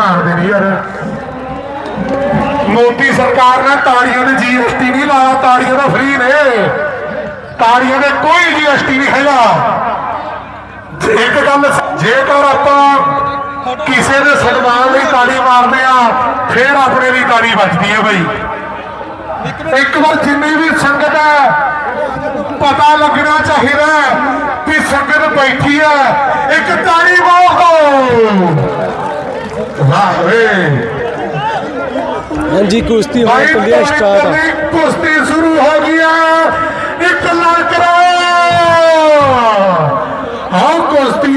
ਮਾਰਦੇ ਨਹੀਂ ਯਾਰ। ਮੋਦੀ ਸਰਕਾਰ ਨੇ ਤਾੜੀਆਂ ਦੇ ਜੀਐਸਟੀ ਨਹੀਂ ਲਾਇਆ, ਤਾੜੀਆਂ ਦਾ ਫ੍ਰੀ ਨੇ। ਤਾੜੀਆਂ ਦੇ ਕੋਈ ਜੀਐਸਟੀ ਨਹੀਂ ਹੈਗਾ। ਇੱਕ ਗੱਲ ਜੇਕਰ ਆਪਾਂ ਕਿਸੇ ਦੇ ਸਨਮਾਨ ਲਈ ਤਾੜੀ ਮਾਰਦੇ ਆ ਫੇਰ ਆਪਣੇ ਲਈ ਤਾੜੀ ਵੱਜਦੀ ਹੈ ਬਈ। ਇੱਕ ਵਾਰ ਜਿੰਨੀ ਵੀ ਸੰਗਤ ਹੈ, ਪਤਾ ਲੱਗਣਾ ਚਾਹੀਦਾ ਕਿ ਸੰਗਤ ਬੈਠੀ ਹੈ। ਇੱਕ ਤਾੜੀ ਮਾਰੋ। ਵਾਹ ਵੇ ਹਾਂਜੀ ਕੁਸ਼ਤੀ ਹੋਣ ਭਾਈ ਚੱਲਿਆ ਸਟਾਰਟ ਕੁਸ਼ਤੀ ਸ਼ੁਰੂ ਹੋ ਗਈ ਹੈ ਇੱਕ ਲੱਖ ਰੋ ਹਾਂ ਕੁਸ਼ਤੀ।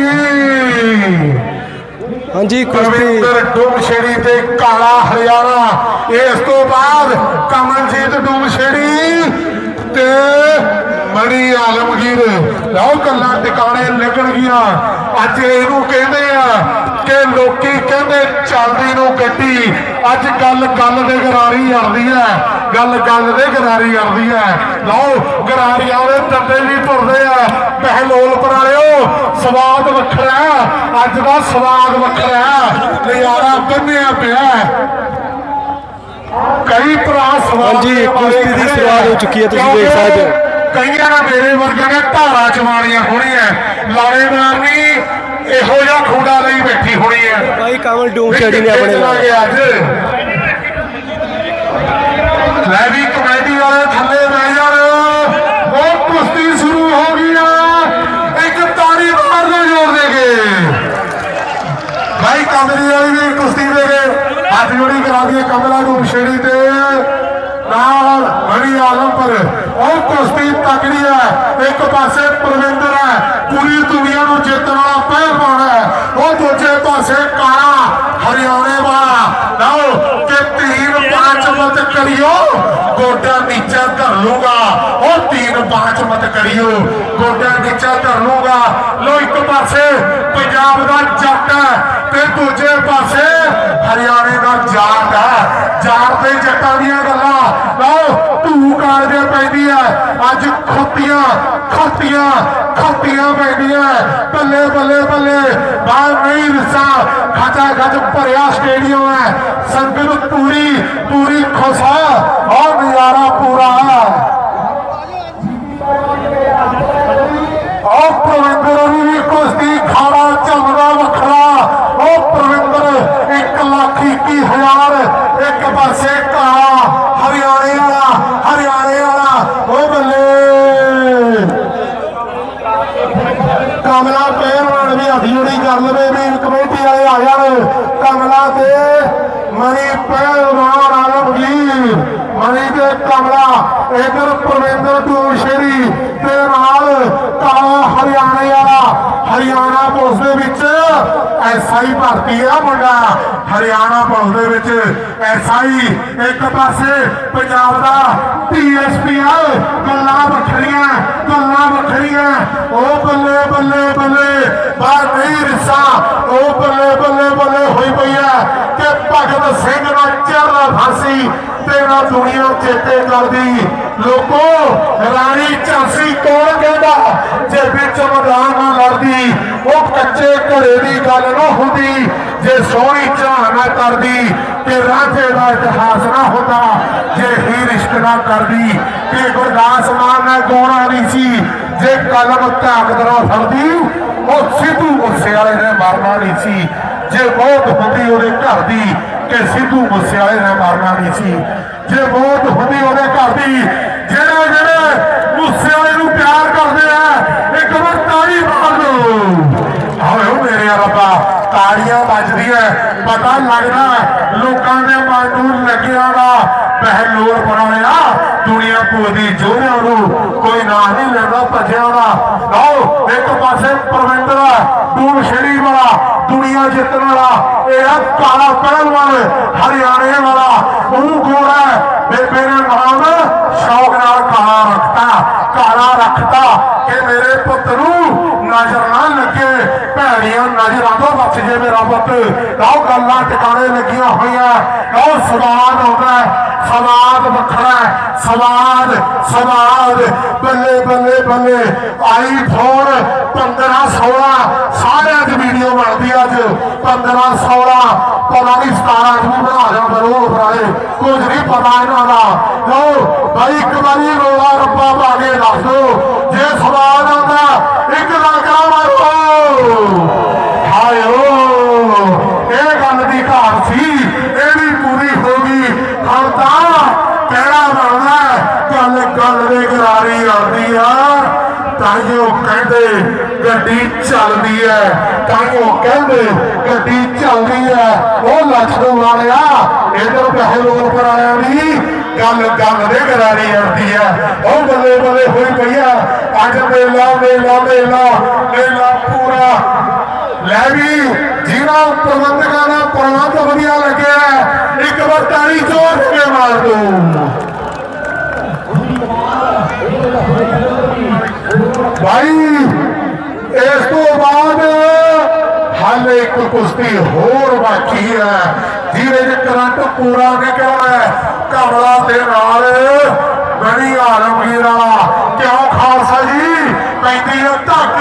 ਹਾਂਜੀ ਕੁਸ਼ਤੀ। ਡੂਮਸ਼ੇੜੀ ਤੇ ਕਾਲਾ ਹਰਿਆਣਾ। ਇਸ ਤੋਂ ਬਾਅਦ ਕਮਲਜੀਤ ਡੂਮਸ਼ੇੜੀ ਤੇ ਮਣੀ ਆਲਮਗੀਰ। ਲਓ ਗੱਲਾਂ ਟਿਕਾਣੇ ਲੱਗਣਗੀਆਂ। ਅੱਜ ਇਹਨੂੰ ਕਹਿੰਦੇ ਆ ਕਿ ਲੋਕੀ ਕਹਿੰਦੇ ਚੱਲਦੀ ਨੂੰ ਗੱਡੀ ਅੱਜ ਗੱਲ ਗੱਲ ਦੇ ਗਰਾਰੀ ਅੜਦੀ ਹੈ ਗੱਲ ਗੱਲ ਦੇ ਗਰਾਰੀ ਅੜਦੀ ਹੈ ਲਓ ਗਰਾਰੀਆਂ ਦੇ ਡੰਡੇ ਵੀ ਤੁਰਦੇ ਆ ਬਹਿਲੋਲਪੁਰ ਵਾਲਿਓ ਸਵਾਦ ਵੱਖਰਾ। ਅੱਜ ਦਾ ਸਵਾਦ ਵੱਖਰਾ। ਨਜ਼ਾਰਾ ਬੰਨਿਆ ਪਿਆ। ਕਈ ਭਰਾ ਸਵਾਦ ਹਾਂਜੀ, ਕੁਸ਼ਤੀ ਦੀ ਸ਼ੁਰੂਆਤ ਹੋ ਚੁੱਕੀ ਹੈ, ਤੁਸੀਂ ਦੇਖ ਸਕਦੇ ਹੋ। ਕਈਆਂ ਨੇ ਮੇਰੇ ਵਰਗੇ ਨੇ ਧਾਰਾ ਚਵਾਣੀਆਂ ਹੋਣੀਆਂ। ਲਾਣੇਦਾਰ ਨਹੀਂ ਇਹੋ ਜਿਹਾ ਖੂੜਾ ਲਈ ਬੈਠੀ ਹੋਣੀ ਹੈ। ਭਾਈ ਕਮਲ ਡੂਮ ਛੜੀ ਨੇ ਆਪਣੇ ਨਾਲ। ਲੈ ਵੀ ਕਮੇਟੀ ਵਾਲੇ ਥੱਲੇ ਬਹਿ ਜਾਣ ਉਹ ਕੁਸ਼ਤੀ ਸ਼ੁਰੂ ਹੋ ਗਈ ਆ। ਇੱਕ ਤਾੜੀ ਮਾਰ ਦੋ ਜੋਰ ਦੇ ਕੇ। ਭਾਈ ਕਮਰੀ ਵਾਲੀ ਵੀ ਕੁਸ਼ਤੀ ਦੇ ਕੇ ਹੱਥ ਜੋੜੀ ਕਰਾ ਦਈਏ ਕਮਲਾ ਨੂੰ ਛੇੜੀ ਤੇ। ਨਾਲ ਬੜੀ ਆਲਮ ਪਰ ਉਹ ਕੁਸ਼ਤੀ ਤਕੜੀ ਹੈ। ਇੱਕ ਪਾਸੇ ਪ੍ਰਵਿੰਦਰ ਹੈ। ਪੂਰੀ ਦੁਨੀਆ ਨੂੰ ਜਿੱਤਣ ਵਾਲਾ ਪਹਿਲਵਾਨ ਹੈ। ਉਹ ਦੂਜੇ ਪਾਸੇ ਕਾਲਾ ਹਰਿਆਣੇ ਵਾਲਾ। ਲਓ ਕਿ ਤੀਨ ਪਾਂਚ ਮਤ ਕਰਿਓ ਗੋਡਾ ਨੀਚਾ ਧਰ ਲੂਗਾ। ਉਹ ਤੀਨ ਪਾਂਚ ਮਤ ਕਰਿਓ ਗੋਡਾ ਨੀਚਾ ਧਰ ਲੂਗਾ। ਲੋ ਇੱਕ ਪਾਸੇ ਪੰਜਾਬ ਦਾ ਜੱਟ ਹੈ ਤੇ ਦੂਜੇ ਪਾਸੇ ਹਰਿਆਣੇ ਦਾ ਜਾਟ ਹੈ ਜਾਟ ਤੇ ਜੱਟਾਂ ਦੀਆਂ ਗੱਲਾਂ ਲਓ ਧੂ ਕਾਲਜੇ ਪੈਂਦੀ ਹੈ ਅੱਜ ਖੁੱਤੀਆਂ ਖੁੱਤੀਆਂ ਖੁੱਤੀਆਂ ਪੈਂਦੀਆਂ। ਬੱਲੇ ਬੱਲੇ ਬੱਲੇ। ਬਾਹਰ ਨਹੀਂ ਵਿਸਾ ਖਾਚਾ ਗੱਜ ਭਰਿਆ ਸਟੇਡੀਅਮ ਹੈ। ਸੰਗਤ ਪੂਰੀ ਪੂਰੀ ਖੁਸ਼ਾ ਔਰ ਨਜ਼ਾਰਾ ਪੂਰਾ ਉਹ ਪ੍ਰਵਿੰਦਰ ਦੀ ਵੀ ਕੁਸ਼ਤੀ ਖਾੜਾ ਝੰਮਦਾ ਵੱਖਰਾ ਉਹ ਪ੍ਰਵਿੰਦਰ 1 ਲੱਖ 21 ਹਜ਼ਾਰ ਇੱਕ ਪਾਸੇ ਕਾਲਾ ਹਰਿਆਣੇ ਵਾਲਾ ਹਰਿਆਣੇ ਵਾਲਾ ਉਹ ਬੱਲੇ ਕਮਲਾ ਪਹਿਲਵਾਨ ਵੀ ਹੱਥ ਜੋੜੀ ਕਰ ਲਵੇ ਵੀ ਕਮੇਟੀ ਵਾਲੇ ਆ ਜਾਣ ਕਮਲਾ ਤੇ ਮਣੀ ਪਹਿਲਵਾਨ ਆਲਮਗੀਰ ਮਣੀ ਤੇ ਕਮਲਾ ਇਧਰ ਪ੍ਰਵਿੰਦਰ ਟੂਸ਼ਰੀ ਤੇ ਨਾਲ ਕਾਲਾ ਹਰਿਆਣੇ ਵਾਲਾ, ਹਰਿਆਣਾ ਪੁਲਿਸ ਦੇ ਵਿੱਚ ਐਸਆਈ ਭਰਤੀ ਆ ਮੁੰਡਾ। ਹਰਿਆਣਾ ਪੁਲਿਸ ਦੇ ਵਿੱਚ ਐਸਆਈ ਇੱਕ ਪਾਸੇ ਪੰਜਾਬ ਦਾ ਟੀਐਸਪੀ ਆ। ਗੱਲਾਂ ਵੱਖਰੀਆਂ ਗੱਲਾਂ ਵੱਖਰੀਆਂ। ਉਹ ਬੱਲੇ ਬੱਲੇ ਬੱਲੇ, ਬਾਹਰ ਨਹੀਂ ਰਿਸਾ, ਉਹ ਬੱਲੇ ਬੱਲੇ ਹੋਈ ਪਈ ਆ ਕਿ ਭਗਤ ਸਿੰਘ ਦਾ ਚੜ੍ਹਦਾ ਫਾਂਸੀ ਤੇ ਨਾ ਦੁਨੀਆ ਚੇਤੇ ਕਰਦੀ। ਲੋਕੋ, ਰਾਣੀ ਝਾਂਸੀ ਕੌਣ ਕਹਿੰਦਾ? ਜੇ ਵਿੱਚ ਮੈਦਾਨ ਨਾਲ ਲੜਦੀ, ਉਹ ਕੱਚੇ ਘੜੇ ਦੀ ਗੱਲ ਨਾ ਹੁੰਦੀ। ਜੇ ਸੋਹਣੀ ਚਾਹ ਨਾ ਕਰਦੀ, ਤੇ ਰਾਂਝੇ ਦਾ ਇਤਿਹਾਸ ਨਾ ਹੁੰਦਾ। ਜੇ ਹੀ ਰਿਸ਼ਕ ਨਾ ਕਰਦੀ, ਤੇ ਗੁਰਦਾਸ ਮਾਨ ਨੇ ਗਾਉਣਾ ਨਹੀਂ ਸੀ। ਜੇ ਕਲਮ ਤਾਕਤ ਨਾਲ ਫੜਦੀ, ਉਹ ਸਿੱਧੂ ਮੂਸੇ ਵਾਲੇ ਨੇ ਮਰਨਾ ਨਹੀਂ ਸੀ। ਜੇ ਮੌਤ ਹੁੰਦੀ ਉਹਦੇ ਘਰ ਦੀ, ਕਿ ਸਿੱਧੂ ਮੂਸੇ ਨੇ ਮਾਰਨਾ ਨਹੀਂ ਸੀ। ਜੇ ਮੌਤ ਹੁੰਦੀ ਉਹਦੇ ਘਰ ਦੀ, ਜਿਹੜੇ ਜਿਹੜੇ ਮੂਸੇਵਾਲੇ ਨੂੰ ਪਿਆਰ ਕਰਦੇ ਆ, ਇੱਕ ਵਾਰ ਤਾੜੀ ਮਾਰ ਲਓ ਆਵੇ ਉਹ ਮੇਰੇ ਰੱਬਾ, ਤਾੜੀਆਂ ਵੱਜਦੀਆਂ ਪਤਾ ਲੱਗਦਾ ਲੋਕਾਂ ਦੇ ਮਨ ਨੂੰ ਲੱਗਿਆ ਦਾ ਬਹਿਲੋਰ ਬਣਾਇਆ ਦੁਨੀਆ ਭੂਦੀ ਜੋਰਿਆਂ ਨੂੰ ਕੋਈ ਨਾਂ ਨਹੀਂ ਲੈਂਦਾ ਭੱਜਿਆ ਦਾ ਲਓ ਇੱਕ ਪਾਸੇ ਪ੍ਰਵਿੰਦਰ ਦੂਰ ਸ਼ਰੀ ਵਾਲਾ, ਦੁਨੀਆ ਜਿੱਤਣ ਵਾਲਾ। ਇਹ ਆ ਕਾਲਾ ਪਹਿਲਵਾਨ ਹਰਿਆਣੇ ਵਾਲਾ। ਉਹ ਗੋਰਾ ਬੇਬੇ ਨੇ ਨਾਮ ਸ਼ੌਕ ਨਾਲ ਕਾਲਾ ਰੱਖਤਾ ਕਾਲਾ ਰੱਖਤਾ ਕਿ ਮੇਰੇ ਪੁੱਤ ਨੂੰ ਨਜ਼ਰ ਨਾ ਲੱਗੇ। ਭੈਣੀਆਂ ਨਜ਼ਰਾਂ ਤੋਂ ਬਚ ਜੇ ਮੇਰਾ ਪੁੱਤ। ਲਓ ਗੱਲਾਂ ਟਿਕਾਣੇ ਲੱਗੀਆਂ ਹੋਈਆਂ। ਲਓ ਸਵਾਦ ਆਉਂਦਾ ਸਵਾਦ ਵੱਖਰਾ ਸਵਾਦ ਸਵਾਦ। ਬੱਲੇ ਬੱਲੇ ਬੱਲੇ। ਆਈਫੋਨ 15 16 ਸਾਰਿਆਂ ਦੀ ਵੀਡੀਓ ਬਣਦੀ ਅੱਜ। 15 16 ਪਤਾ ਨਹੀਂ 17 ਨੂੰ ਬਣਾ ਲਿਆ ਕਰੋ ਫਰਾਏ ਕੁਝ ਨਹੀਂ ਪਤਾ ਇਹਨਾਂ ਦਾ। ਲਓ ਭਾਈ ਇੱਕ ਵਾਰੀ ਰੋਲਾ ਰੱਬਾ ਪਾ ਕੇ ਦੱਸ ਜੇ ਸਵਾਦ ਆਉਂਦਾ, ਇੱਕ ਲੜਕਾ ਮਾਰੋ ਹਾਇਓ ਇਹ ਗੱਲ ਦੀ ਘਾਟ ਸੀ ਇਹ ਵੀ ਪੂਰੀ ਹੋ ਗਈ ਹੁਣ ਤਾਂ ਕਹਿਣਾ ਬਣਦਾ ਹੈ, ਗੱਲ ਗੱਲ ਦੇ ਗਰਾਰੀ ਆਉਂਦੀ ਆ, ਤਾਂ ਜੋ ਕਹਿੰਦੇ ਗੱਡੀ ਚੱਲਦੀ ਹੈ ਤਾਂ ਉਹ ਕਹਿੰਦੇ ਗੱਡੀ ਚੱਲਦੀ ਹੈ ਉਹ ਲੱਛਣੋਂ ਵਾਲਿਆ, ਇਧਰ ਪੈਸੇ ਲੋਨ ਕਰਾਇਆ ਵੀ ਗੱਲ ਗੱਲ ਦੇ ਗਰਾਰੀ ਆਉਂਦੀ ਹੈ ਉਹ ਬੱਲੇ ਬੱਲੇ ਹੋਈ ਪਈ ਆ ਅੱਜ ਮੇਲਾ ਮੇਲਾ ਮੇਲਾ ਮੇਲਾ ਪੂਰਾ। ਲੈ ਵੀ ਜਿਹੜਾ ਪ੍ਰਬੰਧਕਾਂ ਦਾ ਪ੍ਰਬੰਧ ਵਧੀਆ ਲੱਗਿਆ, ਇੱਕ ਵਾਰ ਤਾੜੀ ਜ਼ੋਰ ਕੇ ਮਾਰ ਦੋ ਭਾਈ, ਇਸ ਤੋਂ ਬਾਅਦ ਹਾਲੇ ਇੱਕ ਕੁਸ਼ਤੀ ਹੋਰ ਬਾਕੀ ਹੈ। ਜਿਹਦੇ ਚ ਕਰੰਟ ਪੂਰਾ ਨਿਕਲਣਾ ਹੈ। ਕਮਲਾ ਦੇ ਨਾਲ ਬੜੀ ਆਲਮਗੀਰ। ਵਾਲਾ ਕਿਉਂ ਖਾਲਸਾ ਜੀ, ਪੈਂਦੀ ਹੈ ਧੱਕ।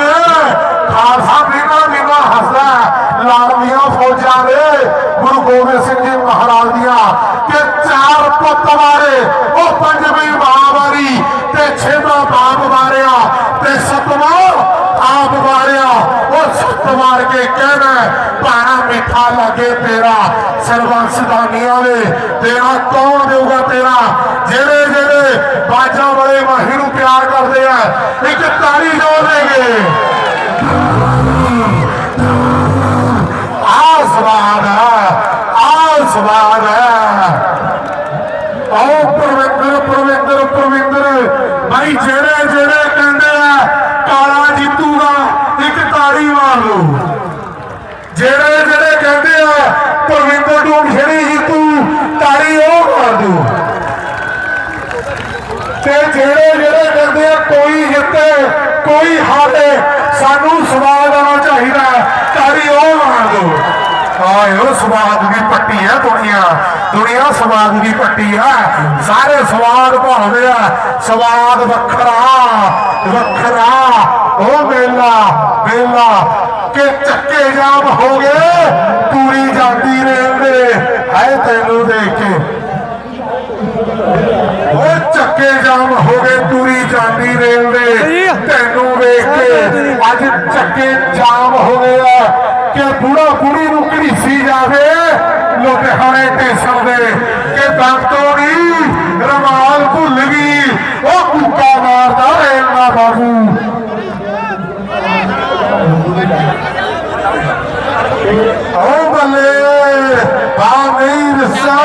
ਖਾਲਸਾ ਬਿਨਾ ਬਿਨਾ ਹੱਸਦਾ ਹੈ। ਲਾੜੀਆਂ ਫੌਜਾਂ ਦੇ ਗੁਰੂ ਗੋਬਿੰਦ ਸਿੰਘ ਜੀ ਮਹਾਰਾਜ ਦੀਆਂ ਕਿ ਚਾਰ ਪੁੱਤ ਮਾਰੇ ਉਹ ਪੰਜਵੀਂ ਮਾਂ ਵਾਰੀ ਤੇ ਛੇਵਾਂ ਬਾਪ ਮਾਰਿਆ ਤੇ ਸਤਵਾਂ ਆਪ ਮਾਰਿਆ ਉਹ ਸੱਤ ਮਾਰ ਕੇ ਕਹਿਣਾ ਪਾਣਾ ਲੱਗੇ ਤੇਰਾ ਸਰਬੰਸ ਦਾਨੀਆਂ ਦੇ। ਤੇਰਾ ਕੌਣ ਦੇਊਗਾ ਤੇਰਾ? ਜਿਹੜੇ ਜਿਹੜੇ ਬਾਜਾਂ ਵਾਲੇ ਮਾਹੀ ਨੂੰ ਪਿਆਰ ਕਰਦੇ ਆ, ਇੱਕ ਤਾੜੀ ਜੋੜ ਦੇਗੇ। ਆ ਸਵਾਦ ਹੈ ਆ ਸਵਾਦ ਹੈ ਆਓ ਪਰਵਿੰਦਰ ਪਰਵਿੰਦਰ ਪਰਵਿੰਦਰ। ਭਾਈ ਜਿਹੜੇ ਜਿਹੜੇ ਕਹਿੰਦੇ ਆ, ਕਾਲਾ ਜਿੱਤੂਗਾ, ਇੱਕ ਤਾੜੀ ਮਾਰ ਲਓ ਜਿਹੜੇ ਜਿਹੜੇ ਕਹਿੰਦੇ ਆ ਪ੍ਰਵਿੰਦਰ ਨੂੰ ਜਿਹੜੀ ਜਿੱਤੂ ਤਾੜੀ ਉਹ ਮਾਰ ਦਿਓ ਤੇ ਜਿਹੜੇ ਜਿਹੜੇ ਕਹਿੰਦੇ ਆ, ਕੋਈ ਜਿੱਤੇ, ਕੋਈ ਹਾਰੇ ਸਾਨੂੰ ਸਵਾਦ ਆਉਣਾ ਚਾਹੀਦਾ ਤਾਰੀ ਉਹ ਮਾਰ ਦਿਓ ਆਏ ਉਹ ਸਵਾਦ ਦੀ ਪੱਟੀ ਹੈ ਦੁਨੀਆ ਦੁਨੀਆ ਸਵਾਦ ਦੀ ਪੱਟੀ ਹੈ ਸਾਰੇ ਸਵਾਦ ਭਾਉਂਦੇ ਆ, ਸਵਾਦ ਵੱਖਰਾ। ਵੱਖਰਾ। ਉਹ ਮੇਲਾ ਮੇਲਾ, ਕਿ ਚੱਕੇ ਜਾਮ ਹੋ ਗਏ ਪੂਰੀ ਜਾਂਦੀ ਰੇਲ ਦੇ। ਹੈ ਤੈਨੂੰ ਦੇਖ ਕੇ। ਉਹ ਚੱਕੇ ਜਾਮ ਹੋ ਗਏ ਪੂਰੀ ਜਾਂਦੀ ਰੇਲ ਦੇ। ਤੈਨੂੰ ਵੇਖ ਕੇ ਅੱਜ ਚੱਕੇ ਜਾਮ ਹੋ ਗਏ ਆ। ਕਿ ਬੁੜਾ ਬੁੜੀ ਨੂੰ ਘੜੀਸੀ ਜਾਵੇ, ਲੁਧਿਆਣੇ ਸਟੇਸ਼ਨ ਦੇ ਕਿ ਬੰਤੋਂ ਨਹੀਂ ਰਮਾਲ ਭੁੱਲ ਗਈ ਉਹ ਕੁੱਕਾ ਮਾਰਦਾ ਰੇਲ ਦਾ ਬਾਬੂ ਉਹ ਬੱਲੇ ਆ ਨਹੀਂ ਰਸਾ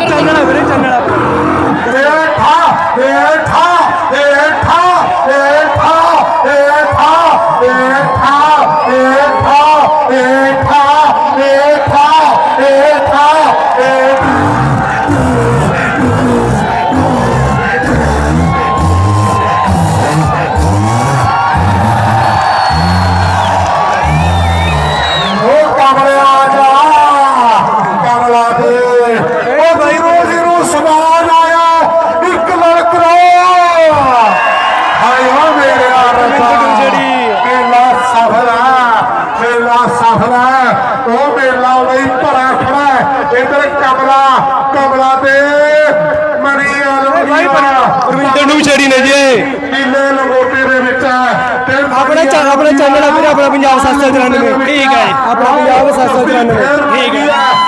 ਚੰਨਣਾ ਵੀਰੇ ਚੰਨਣਾ ਏਠਾ ਏਠਾ ਏਠਾ ਏਠਾ ਏਠਾ ਏਠਾ ਏਠਾ ਏਠਾ ਏਠਾ ਏਠਾ ਏਠਾ ਕਮਲਾ ਕਮਲਾ ਤੇ ਮਣੀ ਆਲਮ ਭਾਈ ਪਰਵਿੰਦਰ ਨੂੰ ਛੇੜੀ ਨੇ ਜੀ। ਨੀਲੇ ਲੰਗੋਟੇ ਦੇ ਵਿੱਚ ਹੈ। ਤੇ ਆਪਣਾ ਚੈ- ਆਪਣਾ ਚੈਨਲ ਆਪਣਾ ਪੰਜਾਬ 794 ਠੀਕ ਹੈ ਆਪਣਾ ਪੰਜਾਬ 794